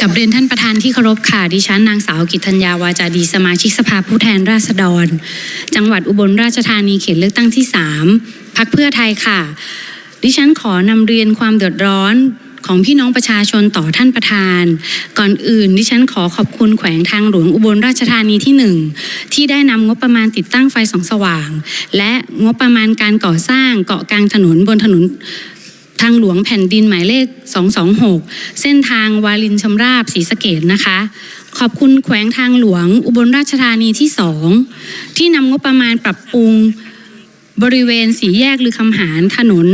กับเรียนท่านประธานที่เคารพค่ะ ดิฉันนางสาวกิตธัญญาวาจาดีสมาชิกสภาผู้แทนราษฎร จังหวัดอุบลราชธานีเขตเลือกตั้งที่ 3พักเพื่อไทยค่ะ ดิฉันขอนำเรียนความเดือดร้อนของพี่น้องประชาชนต่อท่านประธาน ก่อนอื่นดิฉันขอขอบคุณแขวงทางหลวงอุบลราชธานีที่หนึ่งที่ได้นำงบประมาณติดตั้งไฟส่องสว่าง และงบประมาณการก่อสร้างเกาะกลางถนนบนถนน ทางหลวงแผ่นดินหมายเลข 226 เส้นทางวาลินชำราบศรีสะเกดนะคะ ขอบคุณแขวงทางหลวง อุบลราชธานีที่2ที่นำงบประมาณปรับปรุงบริเวณสีแยกลือคำหารถนน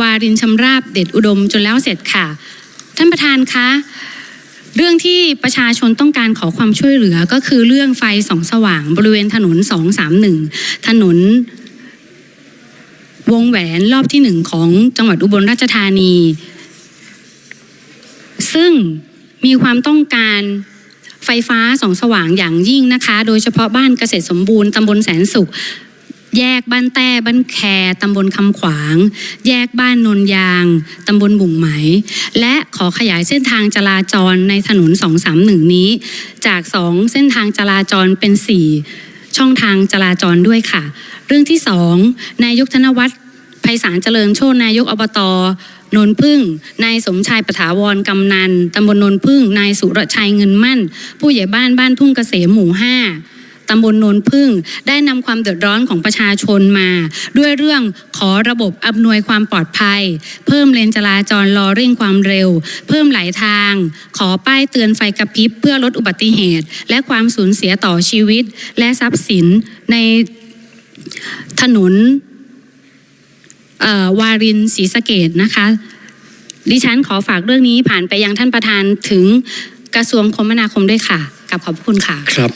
วารินชำราบเด็ดอุดมจนแล้วเสร็จค่ะ ท่านประธานคะ เรื่องที่ประชาชนต้องการขอความช่วยเหลือก็คือเรื่องไฟสองสว่างบริเวณถนน 231 ถนน วงแหวนรอบที่หนึ่งของจังหวัดอุบลราชธานี ซึ่งมีความต้องการไฟฟ้าส่องสว่างอย่างยิ่งนะคะ โดยเฉพาะบ้านเกษตรสมบูรณ์ตำบลแสนสุข แยกบ้านแต้บ้านแคตำบลคำขวาง แยกบ้านนนยางตำบลบุ่งไหม และขอขยายเส้นทางจราจรในถนน 231 นี้ จาก 2 เส้นทางจราจรเป็น 4 ช่องทางจราจรด้วยค่ะ เรื่องที่สองนายกธนวัฒน์ไพศาลเจริญโชตนายกอบตนนพึ่ง นายสมชายปถาวรกำนันตำบลนนพึ่ง นายสุรชัยเงินมั่น ผู้ใหญ่บ้านบ้านทุ่งเกษมหมู่ห้า ตำบลโนนพึ่ง ได้นำความเดือดร้อนของประชาชนมา ด้วยเรื่องขอระบบอำนวยความปลอดภัย เพิ่มเลนจราจรรอเร่งความเร็ว เพิ่มหลายทาง ขอป้ายเตือนไฟกระพริบเพื่อลดอุบัติเหตุ และความสูญเสียต่อชีวิต และทรัพย์สินในถนนวารินศรีสะเกดนะคะ ดิฉันขอฝากเรื่องนี้ผ่านไปยังท่านประธานถึงกระทรวงคมนาคมด้วยค่ะกับขอบคุณค่ะ ครับ